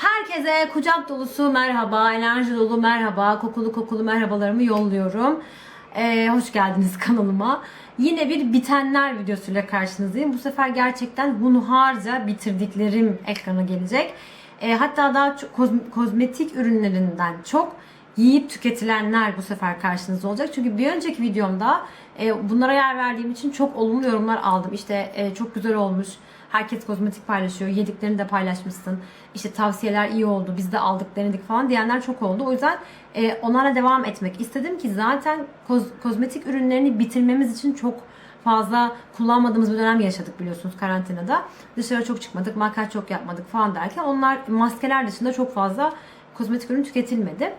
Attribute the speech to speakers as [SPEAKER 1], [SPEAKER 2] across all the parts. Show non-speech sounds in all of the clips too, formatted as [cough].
[SPEAKER 1] Herkese kucak dolusu merhaba, enerji dolu merhaba, kokulu kokulu merhabalarımı yolluyorum. Ee, hoş geldiniz [laughs] kanalıma. Yine bir bitenler videosuyla karşınızdayım. Bu sefer gerçekten hunharca bitirdiklerim ekrana gelecek. Ee, hatta daha çok koz- kozmetik ürünlerinden çok yiyip tüketilenler bu sefer karşınızda olacak. Çünkü bir önceki videomda e, bunlara yer verdiğim için çok olumlu yorumlar aldım. İşte e, çok güzel olmuş. Herkes kozmetik paylaşıyor. Yediklerini de paylaşmışsın. İşte tavsiyeler iyi oldu. Biz de aldık denedik falan diyenler çok oldu. O yüzden e, onlara devam etmek istedim ki zaten koz- kozmetik ürünlerini bitirmemiz için çok fazla kullanmadığımız bir dönem yaşadık biliyorsunuz karantinada. Dışarı çok çıkmadık, makyaj çok yapmadık falan derken onlar maskeler dışında çok fazla kozmetik ürün tüketilmedi.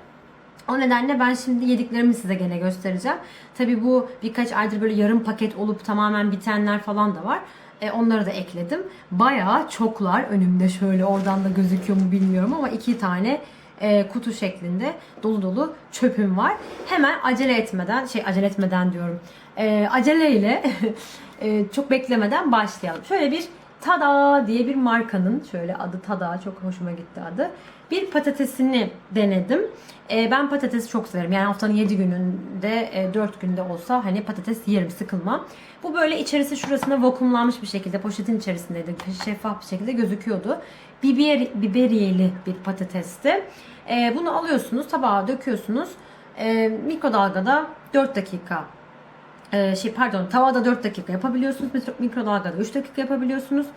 [SPEAKER 1] O nedenle ben şimdi yediklerimi size gene göstereceğim. Tabi bu birkaç aydır böyle yarım paket olup tamamen bitenler falan da var. E, onları da ekledim. Bayağı çoklar önümde şöyle oradan da gözüküyor mu bilmiyorum ama iki tane e, kutu şeklinde dolu dolu çöpüm var. Hemen acele etmeden, şey acele etmeden diyorum. E, aceleyle [laughs] e, çok beklemeden başlayalım. Şöyle bir Tada diye bir markanın şöyle adı Tada çok hoşuma gitti adı. Bir patatesini denedim. Ee, ben patatesi çok severim. Yani haftanın 7 gününde e, 4 günde olsa hani patates yerim sıkılmam. Bu böyle içerisi şurasına vakumlanmış bir şekilde poşetin içerisindeydi. Şeffaf bir şekilde gözüküyordu. Biber, biberiyeli bir patatesti. Ee, bunu alıyorsunuz tabağa döküyorsunuz. Ee, mikrodalgada 4 dakika ee, şey pardon tavada 4 dakika yapabiliyorsunuz. Mikro- Mikrodalgada 3 dakika yapabiliyorsunuz.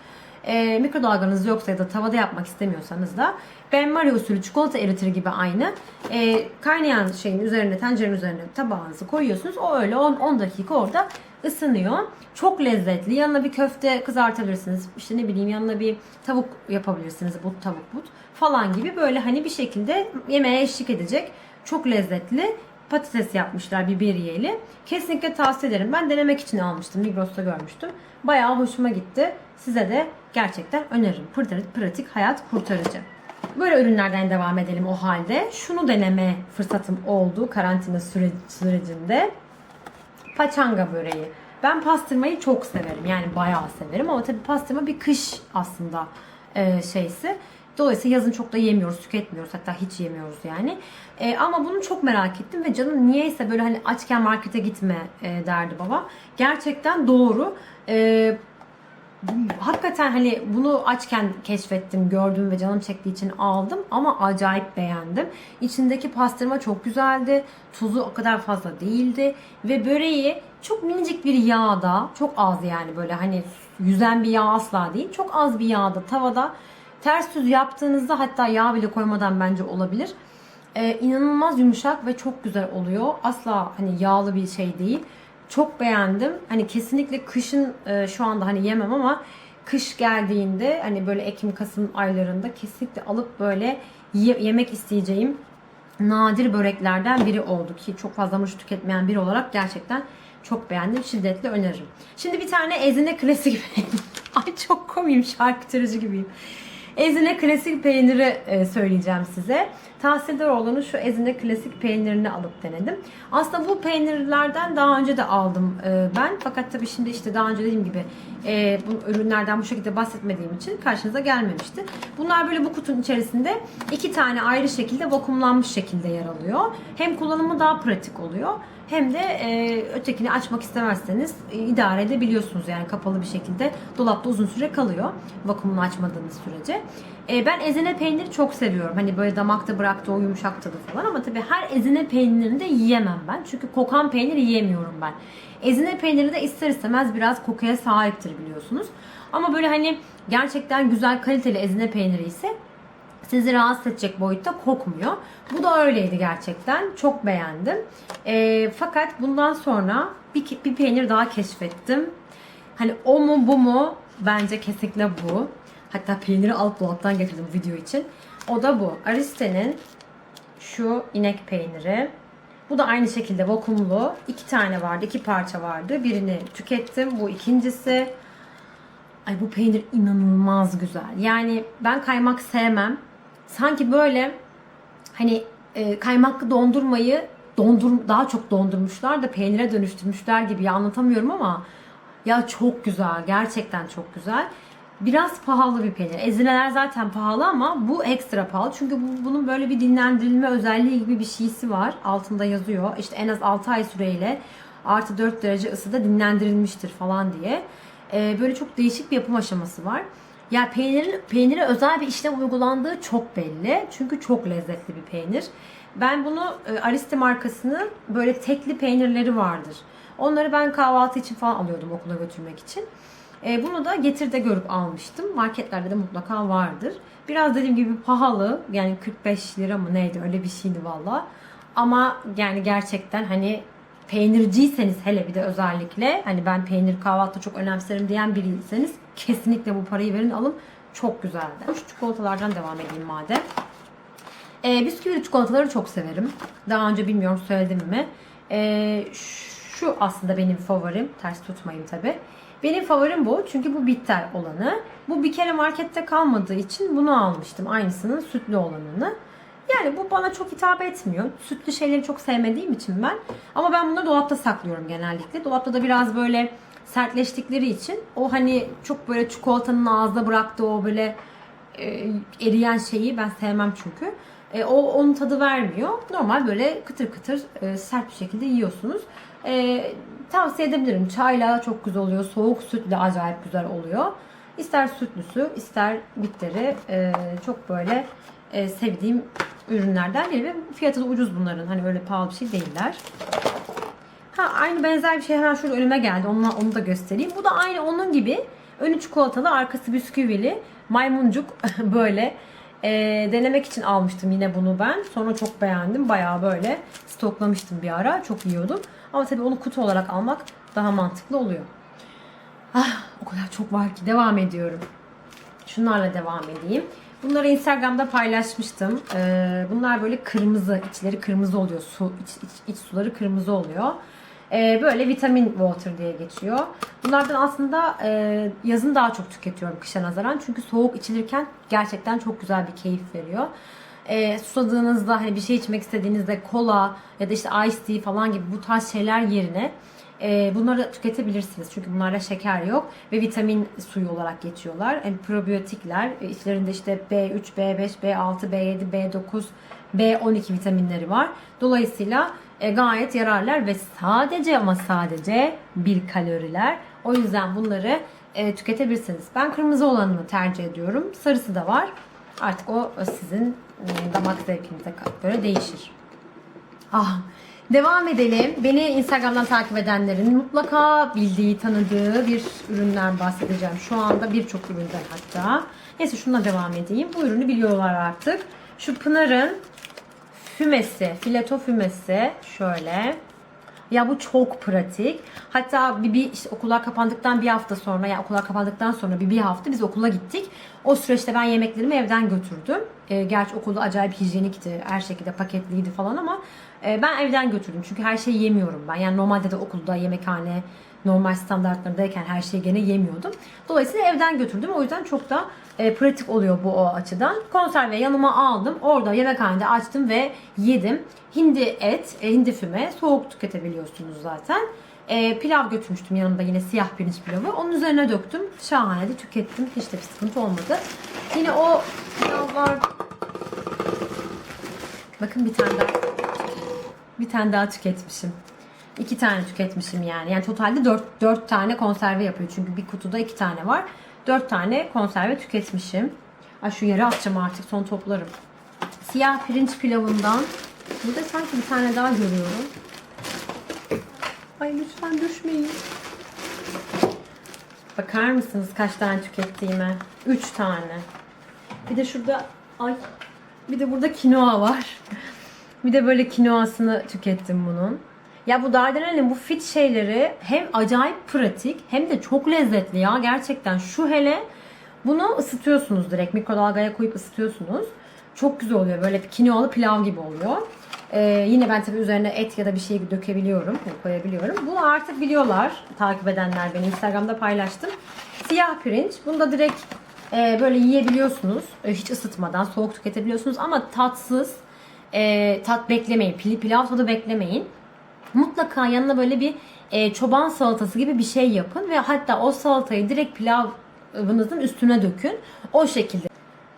[SPEAKER 1] Ee, mikrodalganız yoksa ya da tavada yapmak istemiyorsanız da benmari usulü çikolata eritir gibi aynı. Ee, kaynayan şeyin üzerine tencerenin üzerine tabağınızı koyuyorsunuz. O öyle 10, 10 dakika orada ısınıyor. Çok lezzetli. Yanına bir köfte kızartabilirsiniz. İşte ne bileyim yanına bir tavuk yapabilirsiniz. But tavuk but falan gibi böyle hani bir şekilde yemeğe eşlik edecek. Çok lezzetli patates yapmışlar biberiyeli. Kesinlikle tavsiye ederim. Ben denemek için almıştım. Migros'ta görmüştüm. Bayağı hoşuma gitti. Size de gerçekten öneririm. Pratik, pratik hayat kurtarıcı. Böyle ürünlerden devam edelim o halde. Şunu deneme fırsatım oldu karantina süre- sürecinde. Paçanga böreği. Ben pastırmayı çok severim. Yani bayağı severim ama tabii pastırma bir kış aslında e, şeysi. Dolayısıyla yazın çok da yemiyoruz, tüketmiyoruz. Hatta hiç yemiyoruz yani. E, ama bunu çok merak ettim ve canım niyeyse böyle hani açken markete gitme e, derdi baba. Gerçekten doğru. E, hakikaten hani bunu açken keşfettim, gördüm ve canım çektiği için aldım ama acayip beğendim. İçindeki pastırma çok güzeldi. Tuzu o kadar fazla değildi ve böreği çok minicik bir yağda, çok az yani böyle hani yüzen bir yağ asla değil. Çok az bir yağda tavada ters düz yaptığınızda hatta yağ bile koymadan bence olabilir. Ee, inanılmaz yumuşak ve çok güzel oluyor. Asla hani yağlı bir şey değil. Çok beğendim. Hani kesinlikle kışın e, şu anda hani yemem ama kış geldiğinde hani böyle Ekim Kasım aylarında kesinlikle alıp böyle ye- yemek isteyeceğim nadir böreklerden biri oldu ki çok fazla hamur tüketmeyen biri olarak gerçekten çok beğendim. Şiddetle öneririm. Şimdi bir tane Ezine klasik [laughs] Ay çok komiyim şarkıtırıcı gibiyim. Ezine klasik peyniri e, söyleyeceğim size. Olanı şu Ezine klasik peynirini alıp denedim. Aslında bu peynirlerden daha önce de aldım e, ben. Fakat tabii şimdi işte daha önce dediğim gibi e, bu ürünlerden bu şekilde bahsetmediğim için karşınıza gelmemişti. Bunlar böyle bu kutunun içerisinde iki tane ayrı şekilde vakumlanmış şekilde yer alıyor. Hem kullanımı daha pratik oluyor. Hem de e, ötekini açmak istemezseniz e, idare edebiliyorsunuz yani kapalı bir şekilde dolapta uzun süre kalıyor vakumunu açmadığınız sürece. E, ben ezine peyniri çok seviyorum. Hani böyle damakta bıraktığı o yumuşak tadı falan ama tabii her ezine peynirini de yiyemem ben. Çünkü kokan peynir yiyemiyorum ben. Ezine peyniri de ister istemez biraz kokuya sahiptir biliyorsunuz. Ama böyle hani gerçekten güzel kaliteli ezine peyniri ise sizi rahatsız edecek boyutta kokmuyor. Bu da öyleydi gerçekten. Çok beğendim. Ee, fakat bundan sonra bir, bir peynir daha keşfettim. Hani o mu bu mu? Bence kesinlikle bu. Hatta peyniri alıp dolaptan getirdim video için. O da bu. Ariste'nin şu inek peyniri. Bu da aynı şekilde vakumlu. İki tane vardı, iki parça vardı. Birini tükettim. Bu ikincisi. Ay bu peynir inanılmaz güzel. Yani ben kaymak sevmem. Sanki böyle hani e, kaymaklı dondurmayı dondur daha çok dondurmuşlar da peynire dönüştürmüşler gibi ya anlatamıyorum ama ya çok güzel. Gerçekten çok güzel. Biraz pahalı bir peynir. Ezineler zaten pahalı ama bu ekstra pahalı. Çünkü bu, bunun böyle bir dinlendirilme özelliği gibi bir şeysi var. Altında yazıyor. İşte en az 6 ay süreyle artı 4 derece ısıda dinlendirilmiştir falan diye. Ee, böyle çok değişik bir yapım aşaması var. Ya peynirin peynire özel bir işlem uygulandığı çok belli. Çünkü çok lezzetli bir peynir. Ben bunu e, Ariste markasının böyle tekli peynirleri vardır. Onları ben kahvaltı için falan alıyordum okula götürmek için. E, bunu da getirde görüp almıştım. Marketlerde de mutlaka vardır. Biraz dediğim gibi pahalı. Yani 45 lira mı neydi öyle bir şeydi valla. Ama yani gerçekten hani peynirciyseniz hele bir de özellikle hani ben peynir kahvaltıda çok önemserim diyen biriyseniz kesinlikle bu parayı verin alın. Çok güzeldi. Şu çikolatalardan devam edeyim madem. E, bisküvili çikolataları çok severim. Daha önce bilmiyorum söyledim mi. E, şu aslında benim favorim. Ters tutmayın tabi. Benim favorim bu. Çünkü bu bitter olanı. Bu bir kere markette kalmadığı için bunu almıştım. Aynısının sütlü olanını. Yani bu bana çok hitap etmiyor. Sütlü şeyleri çok sevmediğim için ben. Ama ben bunları dolapta saklıyorum genellikle. Dolapta da biraz böyle sertleştikleri için o hani çok böyle çikolatanın ağızda bıraktığı o böyle e, eriyen şeyi ben sevmem çünkü. E, o onun tadı vermiyor. Normal böyle kıtır kıtır e, sert bir şekilde yiyorsunuz. E, tavsiye edebilirim. Çayla çok güzel oluyor. Soğuk sütle acayip güzel oluyor. İster sütlüsü, ister bitteri e, çok böyle e, sevdiğim ürünlerden biri ve fiyatı da ucuz bunların. Hani öyle pahalı bir şey değiller. Ha aynı benzer bir şey hemen şurada önüme geldi. Onunla, onu da göstereyim. Bu da aynı onun gibi. Önü çikolatalı, arkası bisküvili. Maymuncuk [laughs] böyle. E, denemek için almıştım yine bunu ben. Sonra çok beğendim. Bayağı böyle stoklamıştım bir ara. Çok yiyordum. Ama tabii onu kutu olarak almak daha mantıklı oluyor. Ah o kadar çok var ki devam ediyorum. Şunlarla devam edeyim. Bunları Instagram'da paylaşmıştım. Ee, bunlar böyle kırmızı, içleri kırmızı oluyor. Su, iç, iç, iç suları kırmızı oluyor. Ee, böyle vitamin water diye geçiyor. Bunlardan aslında e, yazın daha çok tüketiyorum kışa nazaran. Çünkü soğuk içilirken gerçekten çok güzel bir keyif veriyor. Ee, susadığınızda hani bir şey içmek istediğinizde kola ya da işte ice tea falan gibi bu tarz şeyler yerine e, bunları tüketebilirsiniz. Çünkü bunlarda şeker yok ve vitamin suyu olarak geçiyorlar. Yani probiyotikler e, içlerinde işte B3, B5, B6, B7, B9, B12 vitaminleri var. Dolayısıyla e, gayet yararlar ve sadece ama sadece bir kaloriler. O yüzden bunları e, tüketebilirsiniz. Ben kırmızı olanını tercih ediyorum. Sarısı da var. Artık o sizin e, damak zevkinize göre değişir. Ah, devam edelim. Beni Instagram'dan takip edenlerin mutlaka bildiği, tanıdığı bir üründen bahsedeceğim. Şu anda birçok üründen hatta. Neyse şununla devam edeyim. Bu ürünü biliyorlar artık. Şu Pınar'ın fümesi, fileto fümesi şöyle. Ya bu çok pratik. Hatta bir, bir işte okullar kapandıktan bir hafta sonra yani okullar kapandıktan sonra bir, bir hafta biz okula gittik. O süreçte ben yemeklerimi evden götürdüm. E, gerçi okulda acayip hijyenikti. Her şekilde paketliydi falan ama e, ben evden götürdüm. Çünkü her şeyi yemiyorum ben. Yani normalde de okulda yemekhane normal standartlarındayken her şeyi gene yemiyordum. Dolayısıyla evden götürdüm. O yüzden çok da e, pratik oluyor bu o açıdan. Konserve yanıma aldım. Orada yemekhanede açtım ve yedim. Hindi et, e, hindi füme soğuk tüketebiliyorsunuz zaten. E, pilav götürmüştüm yanımda yine siyah pirinç pilavı. Onun üzerine döktüm. Şahane de tükettim. Hiç de bir sıkıntı olmadı. Yine o pilavlar... Bakın bir tane daha bir tane daha tüketmişim. İki tane tüketmişim yani. Yani totalde dört, dört tane konserve yapıyor. Çünkü bir kutuda iki tane var. Dört tane konserve tüketmişim. Ay şu yere atacağım artık. Son toplarım. Siyah pirinç pilavından. Burada sanki bir tane daha görüyorum. Ay lütfen düşmeyin. Bakar mısınız kaç tane tükettiğime? Üç tane. Bir de şurada ay bir de burada kinoa var. bir de böyle kinoasını tükettim bunun. Ya bu Dardanel'in bu fit şeyleri hem acayip pratik hem de çok lezzetli ya gerçekten. Şu hele bunu ısıtıyorsunuz direkt mikrodalgaya koyup ısıtıyorsunuz. Çok güzel oluyor böyle kinoalı pilav gibi oluyor. Ee, yine ben tabii üzerine et ya da bir şey dökebiliyorum, koyabiliyorum. Bunu artık biliyorlar takip edenler beni Instagram'da paylaştım. Siyah pirinç. Bunu da direkt e, böyle yiyebiliyorsunuz. E, hiç ısıtmadan soğuk tüketebiliyorsunuz ama tatsız. E, tat beklemeyin. Pil, pilav tadı beklemeyin mutlaka yanına böyle bir e, çoban salatası gibi bir şey yapın ve hatta o salatayı direkt pilav ıvınızın üstüne dökün. O şekilde.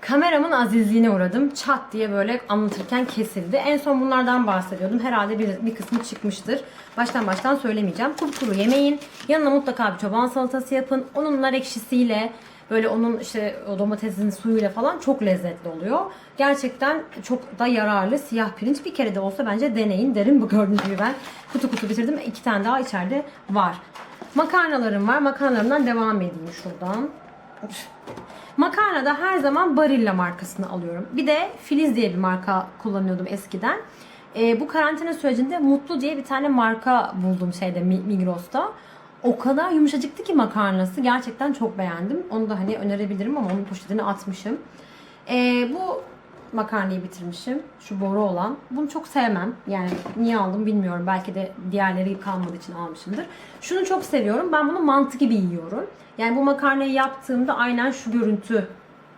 [SPEAKER 1] Kameramın azizliğine uğradım. Çat diye böyle anlatırken kesildi. En son bunlardan bahsediyordum. Herhalde bir, bir kısmı çıkmıştır. Baştan baştan söylemeyeceğim. Kupkuru yemeyin. Yanına mutlaka bir çoban salatası yapın. Onun nar ekşisiyle böyle onun işte o domatesin suyuyla falan çok lezzetli oluyor. Gerçekten çok da yararlı siyah pirinç. Bir kere de olsa bence deneyin derim. Bu gördüğünüz gibi ben kutu kutu bitirdim. İki tane daha içeride var. Makarnalarım var. Makarnalarımdan devam edeyim şuradan. Makarnada her zaman Barilla markasını alıyorum. Bir de Filiz diye bir marka kullanıyordum eskiden. Ee, bu karantina sürecinde Mutlu diye bir tane marka buldum şeyde Mi- Migros'ta. O kadar yumuşacıktı ki makarnası. Gerçekten çok beğendim. Onu da hani önerebilirim ama onun poşetini atmışım. Ee, bu makarnayı bitirmişim. Şu boru olan. Bunu çok sevmem. Yani niye aldım bilmiyorum. Belki de diğerleri kalmadığı için almışımdır. Şunu çok seviyorum. Ben bunu mantı gibi yiyorum. Yani bu makarnayı yaptığımda aynen şu görüntü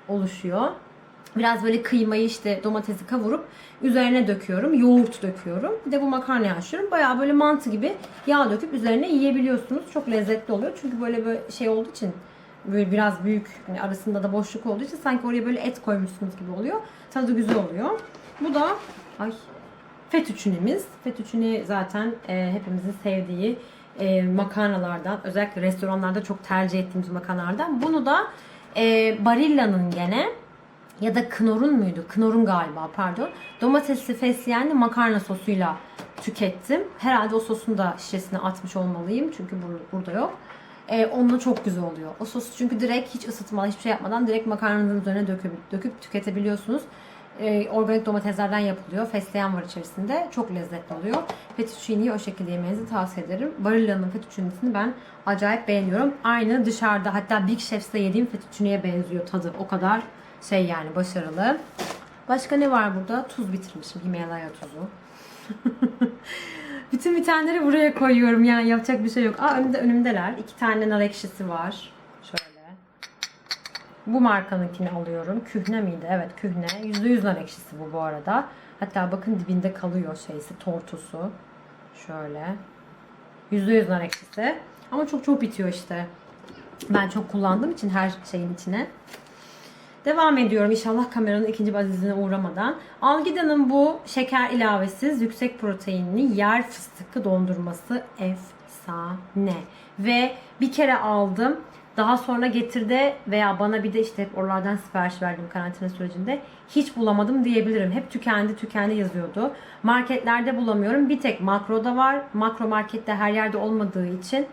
[SPEAKER 1] oluşuyor. Biraz böyle kıymayı işte domatesi kavurup üzerine döküyorum. Yoğurt döküyorum. Bir de bu makarnayı haşlıyorum. Bayağı böyle mantı gibi yağ döküp üzerine yiyebiliyorsunuz. Çok lezzetli oluyor. Çünkü böyle böyle şey olduğu için böyle biraz büyük hani arasında da boşluk olduğu için sanki oraya böyle et koymuşsunuz gibi oluyor. Tadı güzel oluyor. Bu da ay fetüçünemiz. Fetüçüne zaten e, hepimizin sevdiği e, makarnalardan. Özellikle restoranlarda çok tercih ettiğimiz makarnalardan. Bunu da e, Barilla'nın gene ya da Knorr'un muydu? Knorr'un galiba pardon. Domatesli fesleğenli makarna sosuyla tükettim. Herhalde o sosun da şişesine atmış olmalıyım. Çünkü bur- burada yok. Ee, onunla çok güzel oluyor. O sosu çünkü direkt hiç ısıtmadan hiçbir şey yapmadan direkt makarnanın üzerine döküp, döküp tüketebiliyorsunuz. Ee, organik domateslerden yapılıyor. Fesleğen var içerisinde. Çok lezzetli oluyor. Fettuccine'yi o şekilde yemenizi tavsiye ederim. Barilla'nın fettuccine'sini ben acayip beğeniyorum. Aynı dışarıda hatta Big Chef'te yediğim fettuccine'ye benziyor tadı. O kadar şey yani başarılı. Başka ne var burada? Tuz bitirmişim. Himalaya tuzu. [laughs] Bütün bitenleri buraya koyuyorum yani yapacak bir şey yok. Aa önümde önümdeler. İki tane nar ekşisi var. Şöyle. Bu markanınkini alıyorum. Kühne miydi? Evet kühne. %100 nar ekşisi bu bu arada. Hatta bakın dibinde kalıyor şeysi, tortusu. Şöyle. %100 nar ekşisi. Ama çok çok bitiyor işte. Ben çok kullandığım için her şeyin içine. Devam ediyorum inşallah kameranın ikinci bazizine uğramadan. Algida'nın bu şeker ilavesiz yüksek proteinli yer fıstıklı dondurması efsane. Ve bir kere aldım. Daha sonra getirdi veya bana bir de işte hep oralardan sipariş verdim karantina sürecinde. Hiç bulamadım diyebilirim. Hep tükendi tükendi yazıyordu. Marketlerde bulamıyorum. Bir tek makroda var. Makro markette her yerde olmadığı için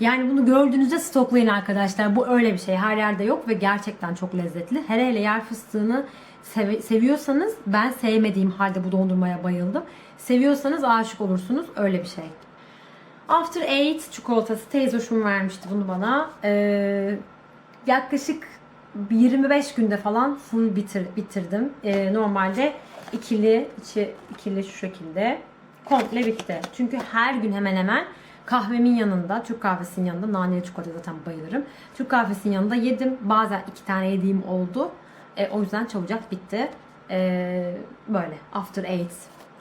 [SPEAKER 1] yani bunu gördüğünüzde stoklayın arkadaşlar. Bu öyle bir şey. Her yerde yok ve gerçekten çok lezzetli. Hele hele yer fıstığını seve- seviyorsanız ben sevmediğim halde bu dondurmaya bayıldım. Seviyorsanız aşık olursunuz. Öyle bir şey. After Eight çikolatası teyze hoşum vermişti bunu bana. Ee, yaklaşık 25 günde falan full bitir, bitirdim. Ee, normalde ikili, içi ikili şu şekilde komple bitti. Çünkü her gün hemen hemen kahvemin yanında, Türk kahvesinin yanında, naneli çikolata zaten bayılırım. Türk kahvesinin yanında yedim. Bazen iki tane yediğim oldu. E, o yüzden çabucak bitti. E, böyle after eight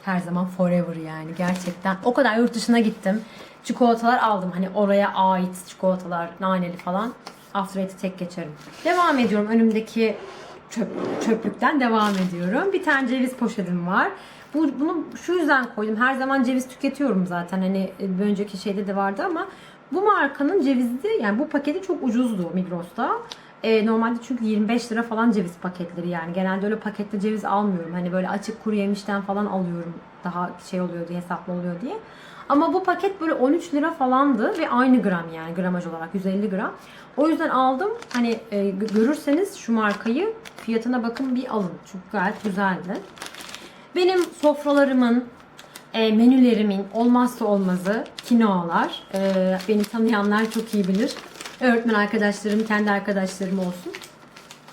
[SPEAKER 1] her zaman forever yani gerçekten. O kadar yurt dışına gittim. Çikolatalar aldım. Hani oraya ait çikolatalar, naneli falan. After Eight'i tek geçerim. Devam ediyorum. Önümdeki çöp, çöplükten devam ediyorum. Bir tane ceviz poşetim var. Bu, bunu şu yüzden koydum. Her zaman ceviz tüketiyorum zaten. Hani e, bir önceki şeyde de vardı ama bu markanın cevizi yani bu paketi çok ucuzdu Migros'ta. E, normalde çünkü 25 lira falan ceviz paketleri yani. Genelde öyle pakette ceviz almıyorum. Hani böyle açık kuru yemişten falan alıyorum. Daha şey oluyor diye hesaplı oluyor diye. Ama bu paket böyle 13 lira falandı ve aynı gram yani gramaj olarak 150 gram. O yüzden aldım. Hani e, görürseniz şu markayı fiyatına bakın bir alın. Çünkü gayet güzeldi. Benim sofralarımın, e, menülerimin olmazsa olmazı kinoalar. E, beni tanıyanlar çok iyi bilir. Öğretmen arkadaşlarım, kendi arkadaşlarım olsun.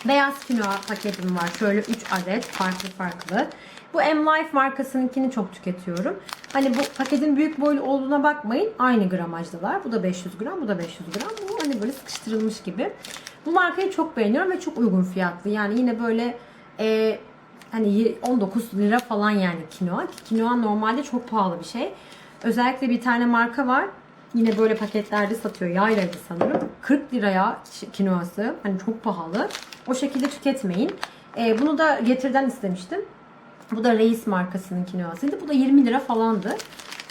[SPEAKER 1] Beyaz kinoa paketim var. Şöyle 3 adet farklı farklı. Bu M-Life markasınınkini çok tüketiyorum. Hani bu paketin büyük boylu olduğuna bakmayın. Aynı gramajdalar. Bu da 500 gram, bu da 500 gram. Bu hani böyle sıkıştırılmış gibi. Bu markayı çok beğeniyorum ve çok uygun fiyatlı. Yani yine böyle e, hani 19 lira falan yani kinoa. Kinoa normalde çok pahalı bir şey. Özellikle bir tane marka var. Yine böyle paketlerde satıyor. Yaylaydı sanırım. 40 liraya kinoası. Hani çok pahalı. O şekilde tüketmeyin. Ee, bunu da Getir'den istemiştim. Bu da Reis markasının kinoasıydı. Bu da 20 lira falandı.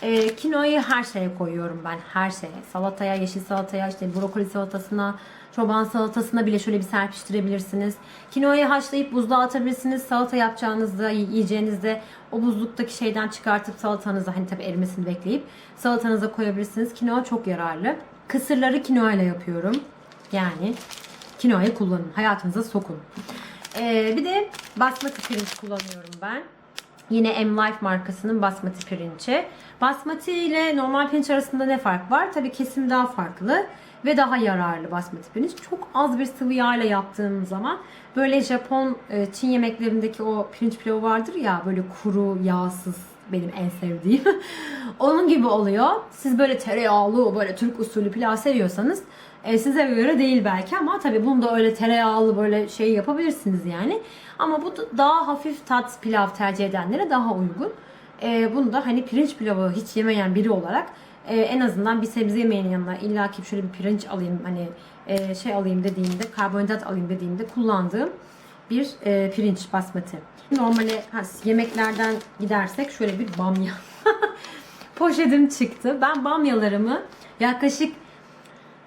[SPEAKER 1] Ee, kinoayı her şeye koyuyorum ben. Her şeye. Salataya, yeşil salataya, işte brokoli salatasına, çoban salatasına bile şöyle bir serpiştirebilirsiniz. Kinoayı haşlayıp buzluğa atabilirsiniz. Salata yapacağınızda, yiyeceğinizde o buzluktaki şeyden çıkartıp salatanıza hani tabii erimesini bekleyip salatanıza koyabilirsiniz. Kinoa çok yararlı. Kısırları kinoa ile yapıyorum. Yani kinoayı kullanın. Hayatınıza sokun. Ee, bir de basmati pirinç kullanıyorum ben. Yine M-Life markasının basmati pirinci. Basmati ile normal pirinç arasında ne fark var? Tabii kesim daha farklı ve daha yararlı basmati pirinç. Çok az bir sıvı yağ ile yaptığım zaman böyle Japon, e, Çin yemeklerindeki o pirinç pilavı vardır ya böyle kuru, yağsız benim en sevdiğim. [laughs] Onun gibi oluyor. Siz böyle tereyağlı, böyle Türk usulü pilav seviyorsanız e, size göre değil belki ama tabii bunu da öyle tereyağlı böyle şey yapabilirsiniz yani. Ama bu da daha hafif tat pilav tercih edenlere daha uygun. E, bunu da hani pirinç pilavı hiç yemeyen biri olarak e, en azından bir sebze yemeğinin yanına illa ki şöyle bir pirinç alayım hani e, şey alayım dediğimde karbonhidrat alayım dediğimde kullandığım bir e, pirinç basmati. Normale ha, yemeklerden gidersek şöyle bir bamya [laughs] poşetim çıktı. Ben bamyalarımı yaklaşık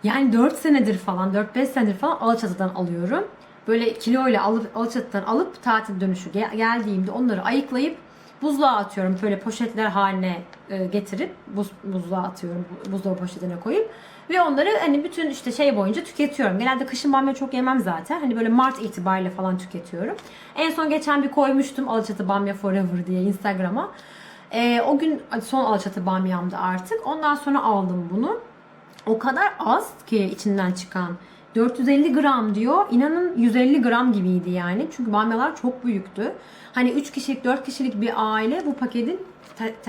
[SPEAKER 1] yani 4 senedir falan 4-5 senedir falan Alaçatı'dan alıyorum. Böyle kiloyla alıp Alaçatı'dan alıp tatil dönüşü gel- geldiğimde onları ayıklayıp buzluğa atıyorum. Böyle poşetler haline e, getirip buz, buzluğa atıyorum. Buzdolabı poşetine koyup ve onları hani bütün işte şey boyunca tüketiyorum. Genelde kışın bamya çok yemem zaten. Hani böyle Mart itibariyle falan tüketiyorum. En son geçen bir koymuştum Alaçatı Bamya Forever diye Instagram'a. E, o gün son Alaçatı bamyamdı artık. Ondan sonra aldım bunu. O kadar az ki içinden çıkan. 450 gram diyor. İnanın 150 gram gibiydi yani. Çünkü bamyalar çok büyüktü. Hani 3 kişilik 4 kişilik bir aile bu paketin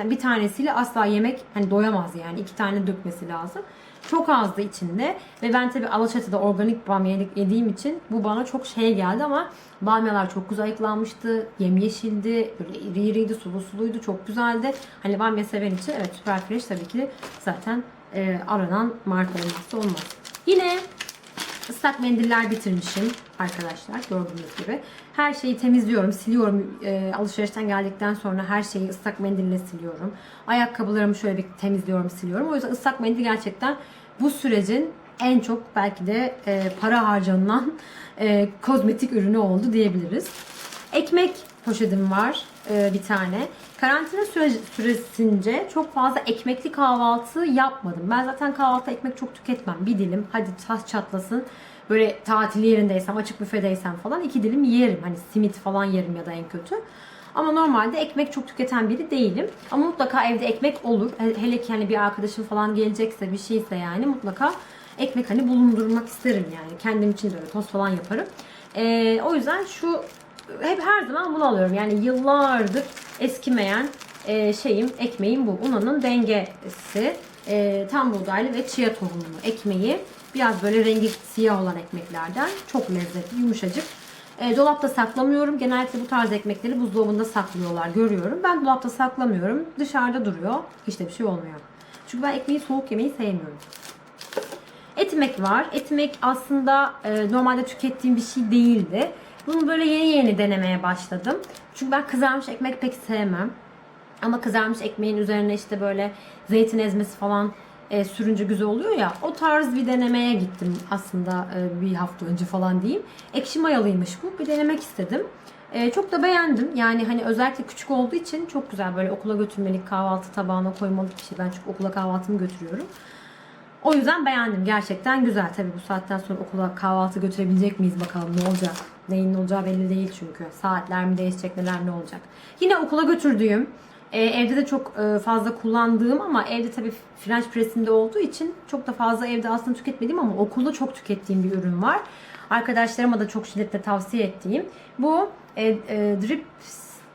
[SPEAKER 1] bir tanesiyle asla yemek hani doyamaz yani. iki tane dökmesi lazım. Çok azdı içinde ve ben tabi Alaçatı'da organik bamya yediğim için bu bana çok şey geldi ama bamyalar çok güzel ayıklanmıştı. Yemyeşildi, böyle iri iriydi, sulu suluydu, çok güzeldi. Hani bamya seven için evet süper fresh tabii ki zaten e, aranan marka olmazsa olmaz. Yine ıslak mendiller bitirmişim arkadaşlar gördüğünüz gibi. Her şeyi temizliyorum, siliyorum. E, alışverişten geldikten sonra her şeyi ıslak mendille siliyorum. Ayakkabılarımı şöyle bir temizliyorum, siliyorum. O yüzden ıslak mendil gerçekten bu sürecin en çok belki de e, para harcanılan e, kozmetik ürünü oldu diyebiliriz. Ekmek poşetim var bir tane. Karantina süre, süresince çok fazla ekmekli kahvaltı yapmadım. Ben zaten kahvaltı ekmek çok tüketmem. Bir dilim hadi tas çatlasın. Böyle tatil yerindeysem, açık büfedeysem falan iki dilim yerim. Hani simit falan yerim ya da en kötü. Ama normalde ekmek çok tüketen biri değilim. Ama mutlaka evde ekmek olur. Hele ki hani bir arkadaşım falan gelecekse bir şeyse yani mutlaka ekmek hani bulundurmak isterim yani. Kendim için de öyle tost falan yaparım. Ee, o yüzden şu hep her zaman bunu alıyorum. Yani yıllardır eskimeyen e, şeyim, ekmeğim bu. Una'nın dengesi. E, tam buğdaylı ve chia tohumlu ekmeği. Biraz böyle rengi siyah olan ekmeklerden. Çok lezzetli, yumuşacık. E, dolapta saklamıyorum. Genellikle bu tarz ekmekleri buzdolabında saklıyorlar. Görüyorum. Ben dolapta saklamıyorum. Dışarıda duruyor. Hiç de bir şey olmuyor. Çünkü ben ekmeği soğuk yemeyi sevmiyorum. Etimek var. Etimek aslında e, normalde tükettiğim bir şey değildi. Bunu böyle yeni yeni denemeye başladım. Çünkü ben kızarmış ekmek pek sevmem. Ama kızarmış ekmeğin üzerine işte böyle zeytin ezmesi falan e, sürünce güzel oluyor ya. O tarz bir denemeye gittim aslında e, bir hafta önce falan diyeyim. Ekşi mayalıymış bu. Bir denemek istedim. E, çok da beğendim. Yani hani özellikle küçük olduğu için çok güzel böyle okula götürmelik kahvaltı tabağına koymalık bir şey. Ben çünkü okula kahvaltımı götürüyorum. O yüzden beğendim. Gerçekten güzel. Tabii bu saatten sonra okula kahvaltı götürebilecek miyiz bakalım ne olacak. Neyin ne olacağı belli değil çünkü. Saatler mi değişecek neler ne olacak. Yine okula götürdüğüm, e, evde de çok e, fazla kullandığım ama evde tabii French press'inde olduğu için çok da fazla evde aslında tüketmediğim ama okulda çok tükettiğim bir ürün var. Arkadaşlarıma da çok şiddetle tavsiye ettiğim. Bu e, e, Drip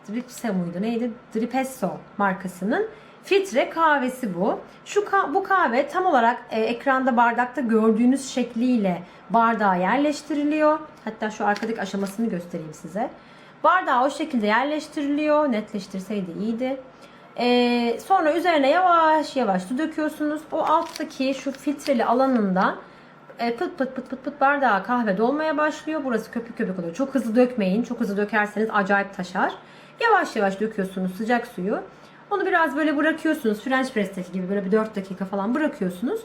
[SPEAKER 1] Dripse muydu neydi? Dripesso markasının filtre kahvesi bu. Şu bu kahve tam olarak e, ekranda bardakta gördüğünüz şekliyle bardağa yerleştiriliyor. Hatta şu arkadaki aşamasını göstereyim size. Bardağa o şekilde yerleştiriliyor. Netleştirseydi iyiydi. Ee, sonra üzerine yavaş yavaş su döküyorsunuz. O alttaki şu filtreli alanında e, pıt pıt pıt pıt pıt bardağa kahve dolmaya başlıyor. Burası köpük köpük oluyor. Çok hızlı dökmeyin. Çok hızlı dökerseniz acayip taşar. Yavaş yavaş döküyorsunuz sıcak suyu. Onu biraz böyle bırakıyorsunuz. French press'teki gibi böyle bir 4 dakika falan bırakıyorsunuz.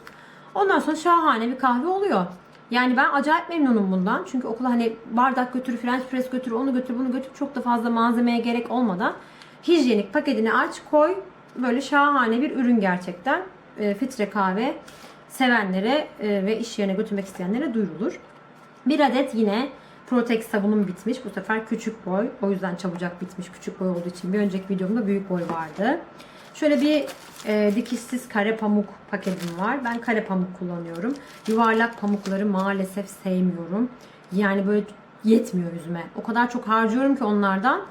[SPEAKER 1] Ondan sonra şahane bir kahve oluyor. Yani ben acayip memnunum bundan. Çünkü okula hani bardak götür, French press götür, onu götür, bunu götür. Çok da fazla malzemeye gerek olmadan hijyenik paketini aç, koy. Böyle şahane bir ürün gerçekten. E, filtre kahve sevenlere e, ve iş yerine götürmek isteyenlere duyurulur. Bir adet yine Protex sabunum bitmiş. Bu sefer küçük boy. O yüzden çabucak bitmiş. Küçük boy olduğu için. Bir önceki videomda büyük boy vardı. Şöyle bir e, dikişsiz kare pamuk paketim var. Ben kare pamuk kullanıyorum. Yuvarlak pamukları maalesef sevmiyorum. Yani böyle yetmiyor yüzüme. O kadar çok harcıyorum ki onlardan.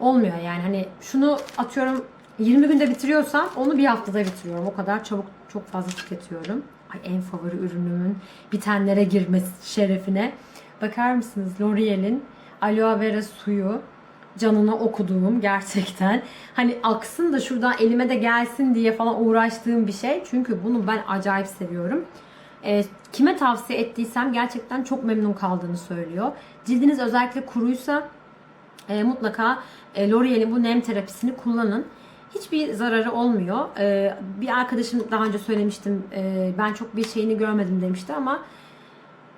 [SPEAKER 1] Olmuyor yani. Hani şunu atıyorum 20 günde bitiriyorsam onu bir haftada bitiriyorum. O kadar çabuk çok fazla tüketiyorum. Ay en favori ürünümün bitenlere girmesi şerefine. Bakar mısınız L'Oreal'in aloe vera suyu canına okuduğum gerçekten. Hani aksın da şuradan elime de gelsin diye falan uğraştığım bir şey. Çünkü bunu ben acayip seviyorum. E, kime tavsiye ettiysem gerçekten çok memnun kaldığını söylüyor. Cildiniz özellikle kuruysa e, mutlaka e, L'Oreal'in bu nem terapisini kullanın. Hiçbir zararı olmuyor. E, bir arkadaşım daha önce söylemiştim. e, ben çok bir şeyini görmedim demişti ama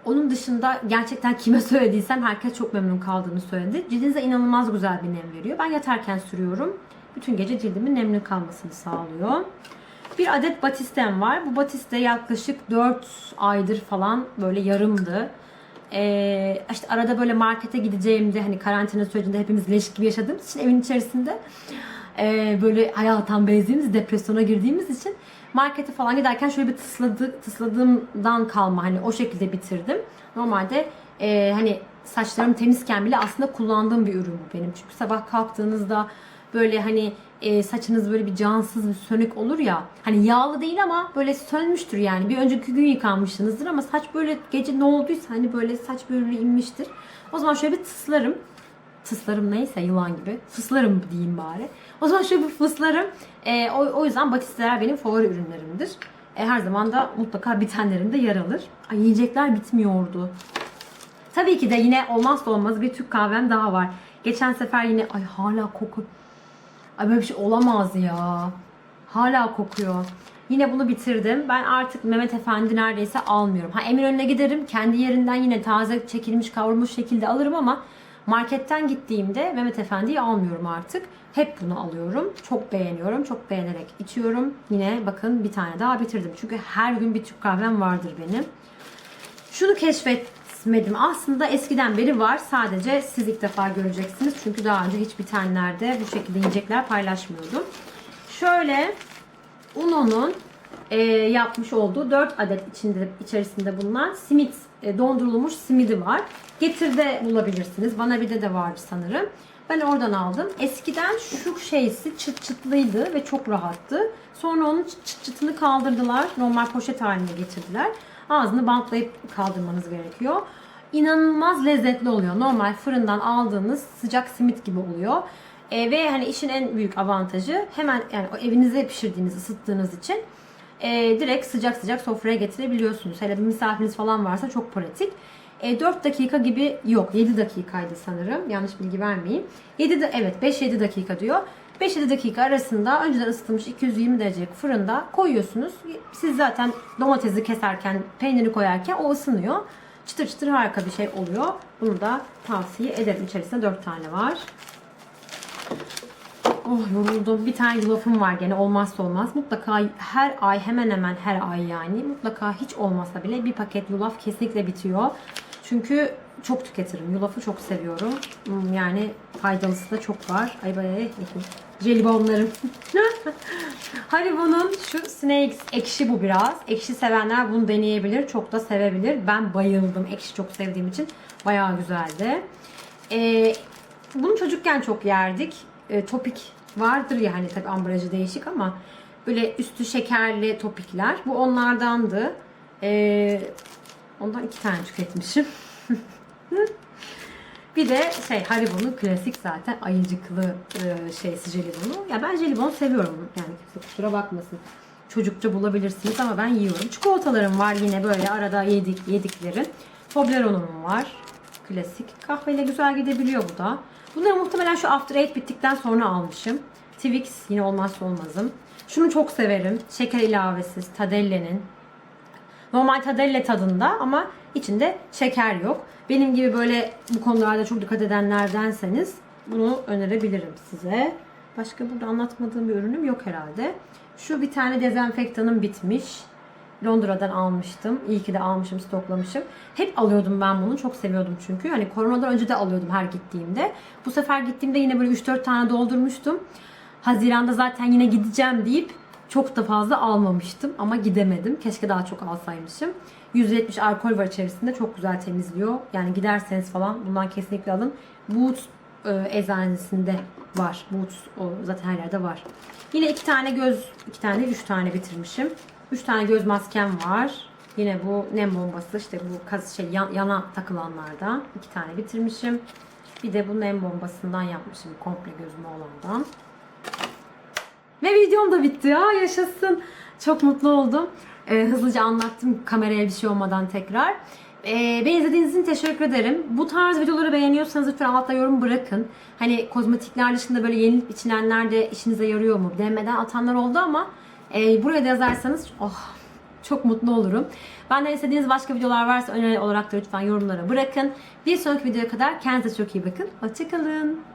[SPEAKER 1] onun dışında gerçekten kime söylediysem herkes çok memnun kaldığını söyledi. Cildinize inanılmaz güzel bir nem veriyor. Ben yatarken sürüyorum. Bütün gece cildimin nemli kalmasını sağlıyor. Bir adet batistem var. Bu batiste yaklaşık 4 aydır falan böyle yarımdı. Ee, işte arada böyle markete gideceğimde hani karantina sürecinde hepimiz leş gibi yaşadığımız için evin içerisinde e, böyle hayatan bezdiğimiz, depresyona girdiğimiz için markete falan giderken şöyle bir tısladı, tısladığımdan kalma hani o şekilde bitirdim. Normalde e, hani saçlarım temizken bile aslında kullandığım bir ürün bu benim. Çünkü sabah kalktığınızda böyle hani e, saçınız böyle bir cansız bir sönük olur ya. Hani yağlı değil ama böyle sönmüştür yani. Bir önceki gün yıkanmışsınızdır ama saç böyle gece ne olduysa hani böyle saç böyle inmiştir. O zaman şöyle bir tıslarım. Tıslarım neyse yılan gibi. Fıslarım diyeyim bari. O zaman şöyle bir fıslarım. E, o, o yüzden batisteler benim favori ürünlerimdir. E, her zaman da mutlaka bitenlerimde yer alır. Ay yiyecekler bitmiyordu. Tabii ki de yine olmazsa olmaz bir Türk kahvem daha var. Geçen sefer yine ay hala koku. Ay böyle bir şey olamaz ya. Hala kokuyor. Yine bunu bitirdim. Ben artık Mehmet Efendi neredeyse almıyorum. Ha Eminönü'ne giderim. Kendi yerinden yine taze çekilmiş kavrulmuş şekilde alırım ama marketten gittiğimde Mehmet Efendi'yi almıyorum artık. Hep bunu alıyorum. Çok beğeniyorum. Çok beğenerek içiyorum. Yine bakın bir tane daha bitirdim. Çünkü her gün bir Türk kahvem vardır benim. Şunu keşfetmedim. Aslında eskiden beri var. Sadece siz ilk defa göreceksiniz. Çünkü daha önce hiç bitenlerde bu şekilde yiyecekler paylaşmıyordum. Şöyle Uno'nun e, yapmış olduğu 4 adet içinde içerisinde bulunan simit dondurulmuş simidi var. Getir'de bulabilirsiniz. Bana bir de de vardı sanırım. Ben oradan aldım. Eskiden şu şeysi çıt çıtlıydı ve çok rahattı. Sonra onun çıt çıtını kaldırdılar. Normal poşet haline getirdiler. Ağzını bantlayıp kaldırmanız gerekiyor. İnanılmaz lezzetli oluyor. Normal fırından aldığınız sıcak simit gibi oluyor. E, ve hani işin en büyük avantajı hemen yani o evinizde pişirdiğiniz, ısıttığınız için e, direkt sıcak sıcak sofraya getirebiliyorsunuz. Hele bir misafiriniz falan varsa çok pratik. E, 4 dakika gibi yok 7 dakikaydı sanırım. Yanlış bilgi vermeyeyim. 7 de evet 5-7 dakika diyor. 5-7 dakika arasında önceden ısıtılmış 220 derecelik fırında koyuyorsunuz. Siz zaten domatesi keserken, peyniri koyarken o ısınıyor. Çıtır çıtır harika bir şey oluyor. Bunu da tavsiye ederim. İçerisinde 4 tane var. Oh yoruldum. Bir tane yulafım var gene olmazsa olmaz. Mutlaka her ay hemen hemen her ay yani mutlaka hiç olmasa bile bir paket yulaf kesinlikle bitiyor. Çünkü çok tüketirim. Yulafı çok seviyorum. Hmm, Yani faydalısı da çok var. Ay bay jelibonlarım. [laughs] Haribo'nun şu Snakes ekşi bu biraz. Ekşi sevenler bunu deneyebilir. Çok da sevebilir. Ben bayıldım. Ekşi çok sevdiğim için bayağı güzeldi. Ee, bunu çocukken çok yerdik. Ee, topik vardır ya hani tabi ambalajı değişik ama böyle üstü şekerli topikler. Bu onlardandı. Ee, ondan iki tane tüketmişim. [laughs] Bir de şey Haribo'nun klasik zaten ayıcıklı e, şeysi jelibonu. Ya ben jelibon seviyorum. Yani kimse kusura bakmasın. Çocukça bulabilirsiniz ama ben yiyorum. Çikolatalarım var yine böyle arada yedik yediklerim. Toblerone'um var. Klasik. Kahveyle güzel gidebiliyor bu da. Bunları muhtemelen şu After Eight bittikten sonra almışım. Twix yine olmazsa olmazım. Şunu çok severim. Şeker ilavesiz Tadelle'nin. Normal tadelle tadında ama içinde şeker yok. Benim gibi böyle bu konularda çok dikkat edenlerdenseniz bunu önerebilirim size. Başka burada anlatmadığım bir ürünüm yok herhalde. Şu bir tane dezenfektanım bitmiş. Londra'dan almıştım. İyi ki de almışım, stoklamışım. Hep alıyordum ben bunu. Çok seviyordum çünkü. Hani koronadan önce de alıyordum her gittiğimde. Bu sefer gittiğimde yine böyle 3-4 tane doldurmuştum. Haziranda zaten yine gideceğim deyip çok da fazla almamıştım ama gidemedim. Keşke daha çok alsaymışım. 170 alkol var içerisinde. Çok güzel temizliyor. Yani giderseniz falan bundan kesinlikle alın. Boots e, eczanesinde var. Boots o zaten her yerde var. Yine iki tane göz, iki tane, üç tane bitirmişim. Üç tane göz maskem var. Yine bu nem bombası işte bu kaz şey yan- yana takılanlardan iki tane bitirmişim. Bir de bu nem bombasından yapmışım komple gözüme olandan. Ve videom da bitti. Aa yaşasın. Çok mutlu oldum. Ee, hızlıca anlattım kameraya bir şey olmadan tekrar. Ee, beni izlediğiniz için teşekkür ederim. Bu tarz videoları beğeniyorsanız lütfen altta yorum bırakın. Hani kozmetikler dışında böyle yenilik içinenler de işinize yarıyor mu? Demeden atanlar oldu ama e, buraya da yazarsanız oh çok mutlu olurum. Benden istediğiniz başka videolar varsa öneri olarak da lütfen yorumlara bırakın. Bir sonraki videoya kadar kendinize çok iyi bakın. Hoşçakalın.